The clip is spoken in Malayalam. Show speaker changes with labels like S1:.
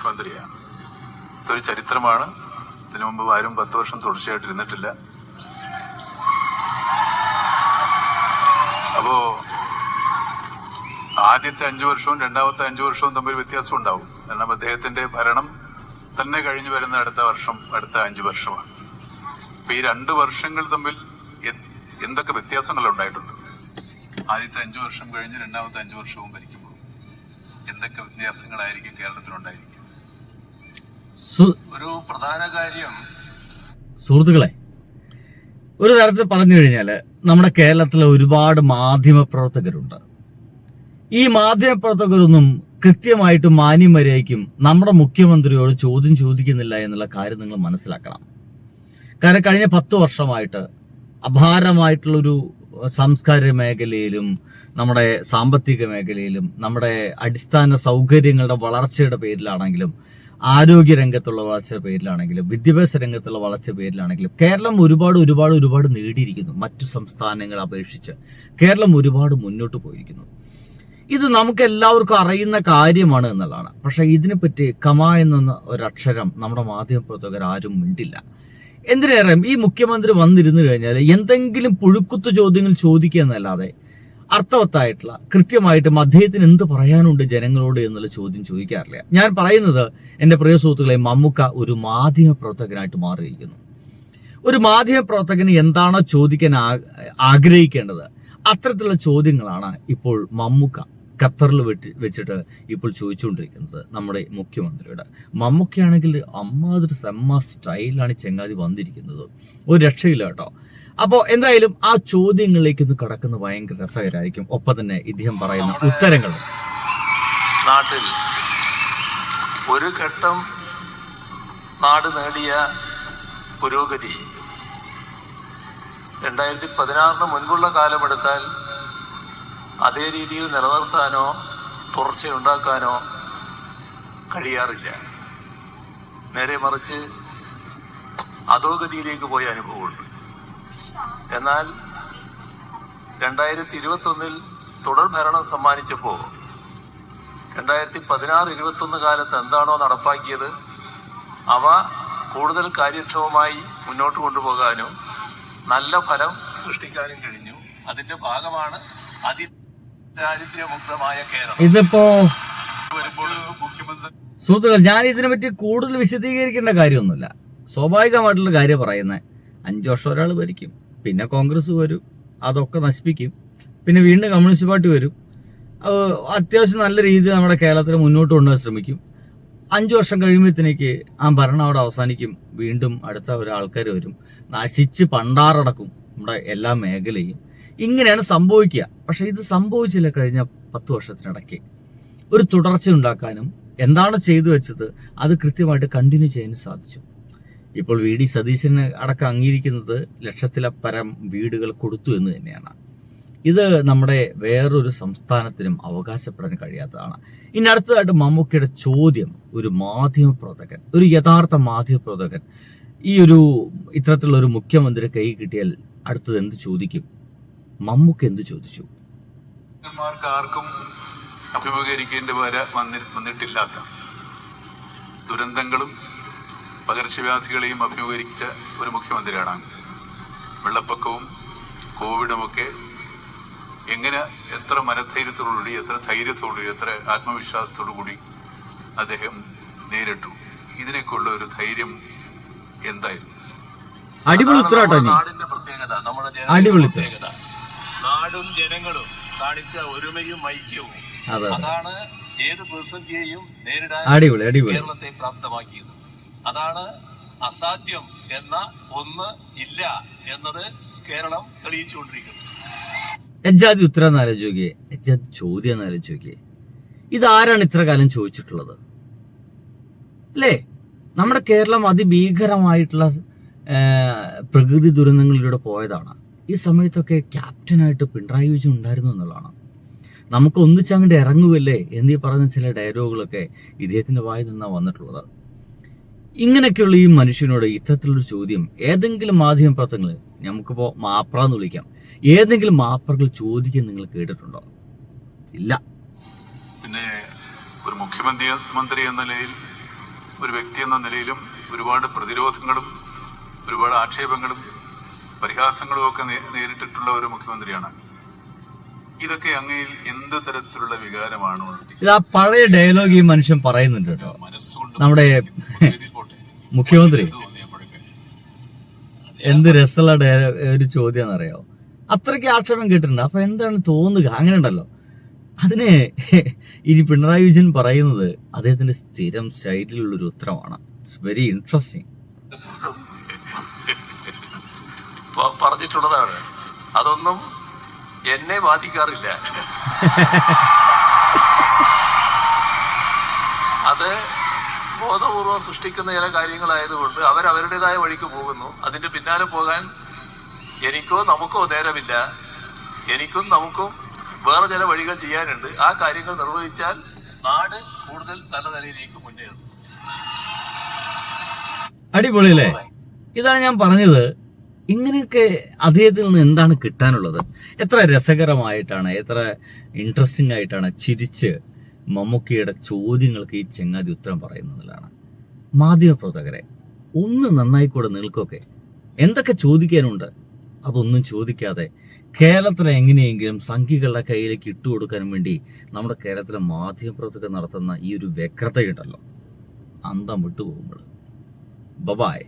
S1: മുഖ്യമന്ത്രിയാണ്. ഇതൊരു ചരിത്രമാണ്. ഇതിനു മുമ്പ് ആരും പത്ത് വർഷം തുടർച്ചയായിട്ട് ഇരുന്നിട്ടില്ല. അപ്പോ ആദ്യത്തെ അഞ്ചു വർഷവും രണ്ടാമത്തെ അഞ്ചു വർഷവും തമ്മിൽ വ്യത്യാസം ഉണ്ടാവും. കാരണം അദ്ദേഹത്തിന്റെ ഭരണം തന്നെ കഴിഞ്ഞു വരുന്ന അടുത്ത വർഷം അടുത്ത അഞ്ചു വർഷമാണ്. അപ്പൊ ഈ രണ്ട് വർഷങ്ങൾ തമ്മിൽ എന്തൊക്കെ വ്യത്യാസങ്ങൾ ഉണ്ടായിട്ടുണ്ട്? ആദ്യത്തെ അഞ്ചു വർഷം കഴിഞ്ഞ് രണ്ടാമത്തെ അഞ്ചു വർഷവും ഭരിക്കുമ്പോൾ എന്തൊക്കെ വ്യത്യാസങ്ങളായിരിക്കും കേരളത്തിലുണ്ടായിരിക്കും
S2: ഒരു പ്രധാന കാര്യം.
S3: സുഹൃത്തുക്കളെ ഒരു തരത്തിൽ പറഞ്ഞു കഴിഞ്ഞാൽ നമ്മുടെ കേരളത്തിലെ ഒരുപാട് മാധ്യമ പ്രവർത്തകരുണ്ട് ഈ മാധ്യമ പ്രവർത്തകരൊന്നും കൃത്യമായിട്ട് മാന്യമര്യാദയ്ക്കും നമ്മുടെ മുഖ്യമന്ത്രിയോട് ചോദ്യം ചോദിക്കുന്നില്ല എന്നുള്ള കാര്യം നിങ്ങൾ മനസ്സിലാക്കണം. കാരണം കഴിഞ്ഞ പത്ത് വർഷമായിട്ട് അപാരമായിട്ടുള്ളൊരു സാംസ്കാരിക മേഖലയിലും നമ്മുടെ സാമ്പത്തിക മേഖലയിലും നമ്മുടെ അടിസ്ഥാന സൗകര്യങ്ങളുടെ വളർച്ചയുടെ പേരിലാണെങ്കിലും ആരോഗ്യ രംഗത്തുള്ള വളർച്ചയുടെ പേരിലാണെങ്കിലും വിദ്യാഭ്യാസ രംഗത്തുള്ള വളർച്ച പേരിലാണെങ്കിലും കേരളം ഒരുപാട് ഒരുപാട് ഒരുപാട് നേടിയിരിക്കുന്നു മറ്റു സംസ്ഥാനങ്ങളെ അപേക്ഷിച്ച്. കേരളം ഒരുപാട് മുന്നോട്ട് പോയിരിക്കുന്നു. ഇത് നമുക്ക് എല്ലാവർക്കും അറിയുന്ന കാര്യമാണ് എന്നുള്ളതാണ്. പക്ഷെ ഇതിനെപ്പറ്റി കമ എന്ന ഒരക്ഷരം നമ്മുടെ മാധ്യമപ്രവർത്തകർ ആരും മിണ്ടില്ല. എന്തിനേറെ ഈ മുഖ്യമന്ത്രി വന്നിരുന്നു കഴിഞ്ഞാൽ എന്തെങ്കിലും പുഴുക്കുത്തു ചോദ്യങ്ങൾ ചോദിക്കുക എന്നല്ലാതെ അർത്ഥവത്തായിട്ടുള്ള കൃത്യമായിട്ടും അദ്ദേഹത്തിന് എന്ത് പറയാനുണ്ട് ജനങ്ങളോട് എന്നുള്ള ചോദ്യം ചോദിക്കാറില്ല. ഞാൻ പറയുന്നത് എന്റെ പ്രിയ സുഹൃത്തുക്കളെ മമ്മുക്ക ഒരു മാധ്യമ പ്രവർത്തകനായിട്ട് മാറിയിരിക്കുന്നു. ഒരു മാധ്യമ പ്രവർത്തകന് എന്താണോ ചോദിക്കാൻ ആഗ്രഹിക്കേണ്ടത് അത്തരത്തിലുള്ള ചോദ്യങ്ങളാണ് ഇപ്പോൾ മമ്മുക്ക ഖത്തറിൽ വെച്ചിട്ട് ഇപ്പോൾ ചോദിച്ചുകൊണ്ടിരിക്കുന്നത് നമ്മുടെ മുഖ്യമന്ത്രിയുടെ. മമ്മൂക്കയാണെങ്കിൽ അമ്മാതിരി സെമ്മ സ്റ്റൈലാണ് ചെങ്ങാതി വന്നിരിക്കുന്നത്. ഒരു രക്ഷയില്ല കേട്ടോ. അപ്പോൾ എന്തായാലും ആ ചോദ്യങ്ങളിലേക്ക് ഒന്ന് കടക്കുന്ന ഭയങ്കര രസകരമായിരിക്കും ഒപ്പം തന്നെ ഇദ്ദേഹം പറയുന്ന ഉത്തരങ്ങൾ.
S2: നാട്ടിൽ ഒരു ഘട്ടം നാട് നേടിയ പുരോഗതി. രണ്ടായിരത്തി പതിനാറിന് മുൻപുള്ള കാലമെടുത്താൽ അതേ രീതിയിൽ നിലനിർത്താനോ തുടർച്ചയുണ്ടാക്കാനോ കഴിയാറില്ല. നേരെ മറിച്ച് അധോഗതിയിലേക്ക് പോയ അനുഭവമുണ്ട്. എന്നാൽ രണ്ടായിരത്തി ഇരുപത്തൊന്നിൽ തുടർ ഭരണം സമ്മാനിച്ചപ്പോൾ രണ്ടായിരത്തി പതിനാറ് ഇരുപത്തൊന്ന് കാലത്ത് എന്താണോ നടപ്പാക്കിയത് അവ കൂടുതൽ കാര്യക്ഷമമായി മുന്നോട്ട് കൊണ്ടുപോകാനും നല്ല ഫലം സൃഷ്ടിക്കാനും കഴിഞ്ഞു. അതിന്റെ ഭാഗമാണ് കേരളം
S3: ഇതിപ്പോ സുഹൃത്തുക്കൾ ഞാൻ ഇതിനെ പറ്റി കൂടുതൽ വിശദീകരിക്കേണ്ട കാര്യമൊന്നുമില്ല. സ്വാഭാവികമായിട്ടുള്ള കാര്യം പറയുന്നത് അഞ്ചു വർഷം ഒരാൾ ഭരിക്കും പിന്നെ കോൺഗ്രസ് വരും അതൊക്കെ നശിപ്പിക്കും പിന്നെ വീണ്ടും കമ്മ്യൂണിസ്റ്റ് പാർട്ടി വരും. അത്യാവശ്യം നല്ല രീതിയിൽ നമ്മുടെ കേരളത്തിൽ മുന്നോട്ട് കൊണ്ടുപോകാൻ ശ്രമിക്കും. അഞ്ചു വർഷം കഴിയുമ്പോഴത്തേക്ക് ആ ഭരണം അവിടെ അവസാനിക്കും വീണ്ടും അടുത്ത ഒരാൾക്കാർ വരും. നശിച്ച് പണ്ടാറടക്കും നമ്മുടെ എല്ലാ മേഖലയും. ഇങ്ങനെയാണ് സംഭവിക്കുക. പക്ഷെ ഇത് സംഭവിച്ചില്ല കഴിഞ്ഞ പത്ത് വർഷത്തിനിടയ്ക്ക്. ഒരു തുടർച്ച ഉണ്ടാക്കാനും എന്താണ് ചെയ്തു വെച്ചത് അത് കൃത്യമായിട്ട് കണ്ടിന്യൂ ചെയ്യാനും സാധിച്ചു. ഇപ്പോൾ വി ഡി സതീശന് അടക്കം അംഗീകരിക്കുന്നത് ലക്ഷത്തിലപ്പരം വീടുകൾ കൊടുത്തു എന്ന് തന്നെയാണ്. ഇത് നമ്മുടെ വേറൊരു സംസ്ഥാനത്തിനും അവകാശപ്പെടാൻ കഴിയാത്തതാണ്. ഇനി അടുത്തതായിട്ട് മമ്മൂക്കയുടെ ചോദ്യം. ഒരു മാധ്യമ പ്രവർത്തകൻ ഒരു യഥാർത്ഥ മാധ്യമ പ്രവർത്തകൻ ഈ ഒരു ഇത്തരത്തിലുള്ള ഒരു മുഖ്യമന്ത്രി കൈ കിട്ടിയാൽ അടുത്തത് എന്ത് ചോദിക്കും? മമ്മൂക്ക എന്ത് ചോദിച്ചു?
S1: ആർക്കും അഭിമുഖീകരിക്കേണ്ടി വരെ വന്നി വന്നിട്ടില്ലാത്ത ദുരന്തങ്ങളും പകർച്ചവ്യാധികളെയും അഭിമുഖീകരിച്ച ഒരു മുഖ്യമന്ത്രിയാണ്. വെള്ളപ്പൊക്കവും കോവിഡുമൊക്കെ എങ്ങനെ എത്ര മനധൈര്യത്തോടുകൂടി എത്ര ധൈര്യത്തോടുകൂടി എത്ര ആത്മവിശ്വാസത്തോടു കൂടി അദ്ദേഹം നേരിട്ടു? ഇതിനൊക്കെയുള്ള ഒരു ധൈര്യം എന്തായിരുന്നു?
S3: അടിപൊളി
S2: നാടിന്റെ പ്രത്യേകത നമ്മുടെ
S3: അടിപൊളി
S2: പ്രത്യേകത. നാടും ജനങ്ങളും കാണിച്ച ഒരുമയും ഐക്യവും.
S3: അതെ. അതെ
S2: അതാണ് ഏത് പ്രതിസന്ധിയെയും നേരിടാൻ കേരളത്തെ പ്രാപ്തമാക്കിയത്. അതാണ് അസാധ്യം എന്ന ഒന്ന് ഇല്ല എന്നത് കേരളം തെളിയിച്ചുകൊണ്ടിരിക്കുന്നു.
S3: എജാതി ഉത്തരം എന്ന് ആലോചിച്ച് നോക്കിയേ എജാതി ചോദ്യം നോക്കിയേ ഇതാരാണ് ഇത്ര കാലം ചോദിച്ചിട്ടുള്ളത്? അല്ലേ? നമ്മുടെ കേരളം അതിഭീകരമായിട്ടുള്ള പ്രകൃതി ദുരന്തങ്ങളിലൂടെ പോയതാണ്. ഈ സമയത്തൊക്കെ ക്യാപ്റ്റനായിട്ട് പിണറായി വിജയൻ ഉണ്ടായിരുന്നു എന്നുള്ളതാണ്. നമുക്ക് ഒന്നിച്ചങ്ങോട്ട് ഇറങ്ങുമല്ലേ എന്നീ പറഞ്ഞ ചില ഡയലോഗുകളൊക്കെ ഇദ്ദേഹത്തിന്റെ വായിൽ നിന്നാണ് വന്നിട്ടുള്ളത്. ഇങ്ങനെയൊക്കെയുള്ള ഈ മനുഷ്യനോട് ഇത്തരത്തിലൊരു ചോദ്യം ഏതെങ്കിലും മാധ്യമ പ്രവർത്തനങ്ങൾ നമുക്കിപ്പോ മാപ്ര എന്ന് വിളിക്കാം ഏതെങ്കിലും മാപ്രകൾ ചോദിക്കാൻ നിങ്ങൾ കേട്ടിട്ടുണ്ടോ? ഇല്ല.
S1: പിന്നെ ഒരു മുഖ്യമന്ത്രി മന്ത്രി എന്ന നിലയിൽ ഒരു വ്യക്തി എന്ന നിലയിലും ഒരുപാട് പ്രതിരോധങ്ങളും ഒരുപാട് ആക്ഷേപങ്ങളും പരിഹാസങ്ങളും ഒക്കെ നേരിട്ടിട്ടുള്ള ഒരു മുഖ്യമന്ത്രിയാണ്. ഇതൊക്കെ അങ്ങയിൽ എന്ത് തരത്തിലുള്ള വികാരമാണ്
S3: ഇത് ആ പഴയ ഡയലോഗ് ഈ മനുഷ്യൻ പറയുന്നുണ്ട് കേട്ടോ. നമ്മുടെ മുഖ്യമന്ത്രി.
S1: എന്ത്
S3: രസമുള്ള ഒരു ചോദ്യം അറിയോ അത്രയ്ക്ക് ആക്ഷേപം കേട്ടിട്ടുണ്ട്. അപ്പൊ എന്താണ് തോന്നുക? അങ്ങനെ ഉണ്ടല്ലോ. അതിന് ഇനി പിണറായി വിജയൻ പറയുന്നത് അദ്ദേഹത്തിന്റെ സ്ഥിരം ശൈലിയിലുള്ള ഒരു ഉത്തരമാണ് ഇറ്റ്സ് വെരി ഇൻട്രസ്റ്റിംഗ്
S2: പറഞ്ഞിട്ടുള്ളതാണ്. അതൊന്നും എന്നെ ബാധിക്കാറില്ല. അത് ബോധപൂർവം സൃഷ്ടിക്കുന്ന ചില കാര്യങ്ങളായതുകൊണ്ട് അവർ അവരുടേതായ വഴിക്ക് പോകുന്നു. അതിന്റെ പിന്നാലെ പോകാൻ എനിക്കോ നമുക്കോ നേരമില്ല. എനിക്കും നമുക്കും വേറെ ചില വഴികൾ ചെയ്യാനുണ്ട്. ആ കാര്യങ്ങൾ നിർവഹിച്ചാൽ നാട് കൂടുതൽ നല്ല നിലയിലേക്ക് മുന്നേറും.
S3: അടിപൊളിയല്ലേ? ഇതാണ് ഞാൻ പറഞ്ഞത്. ഇങ്ങനെയൊക്കെ അദ്ദേഹത്തിൽ നിന്ന് എന്താണ് കിട്ടാനുള്ളത്? എത്ര രസകരമായിട്ടാണ് എത്ര ഇൻട്രസ്റ്റിംഗ് ആയിട്ടാണ് ചിരിച്ച് മമ്മൂക്കിയുടെ ചോദ്യങ്ങൾക്ക് ഈ ചെങ്ങാതി ഉത്തരം പറയുന്നതിലാണ്. മാധ്യമപ്രവർത്തകരെ ഒന്ന് നന്നായിക്കൂടെ നിൽക്കൊക്കെ. എന്തൊക്കെ ചോദിക്കാനുണ്ട്? അതൊന്നും ചോദിക്കാതെ കേരളത്തിലെ എങ്ങനെയെങ്കിലും സംഖ്യകളുടെ കയ്യിലേക്ക് ഇട്ടുകൊടുക്കാൻ വേണ്ടി നമ്മുടെ കേരളത്തിലെ മാധ്യമപ്രവർത്തകർ നടത്തുന്ന ഈ ഒരു വ്യഗ്രതയുണ്ടല്ലോ. അന്തം വിട്ടുപോകുമ്പോൾ ബബായ്